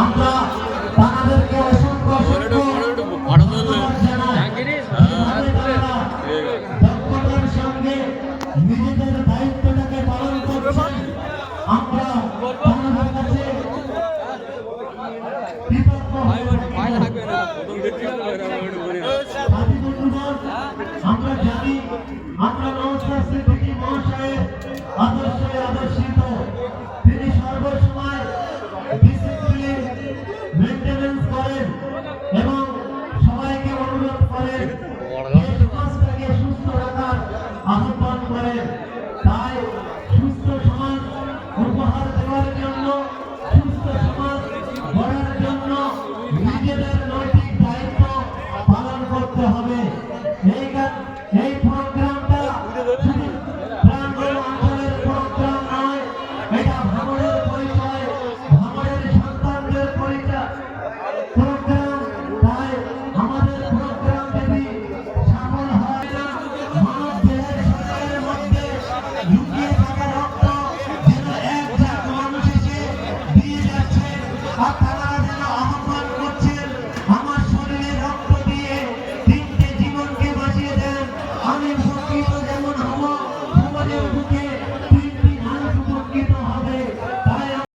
আমরা তাদেরকে অসংখ্য অসংখ্য দক্ষতার সঙ্গে নিজেদের দায়িত্বটাকে পালন করছে। আমরা তাদের কাছে কৃতজ্ঞ ঠিক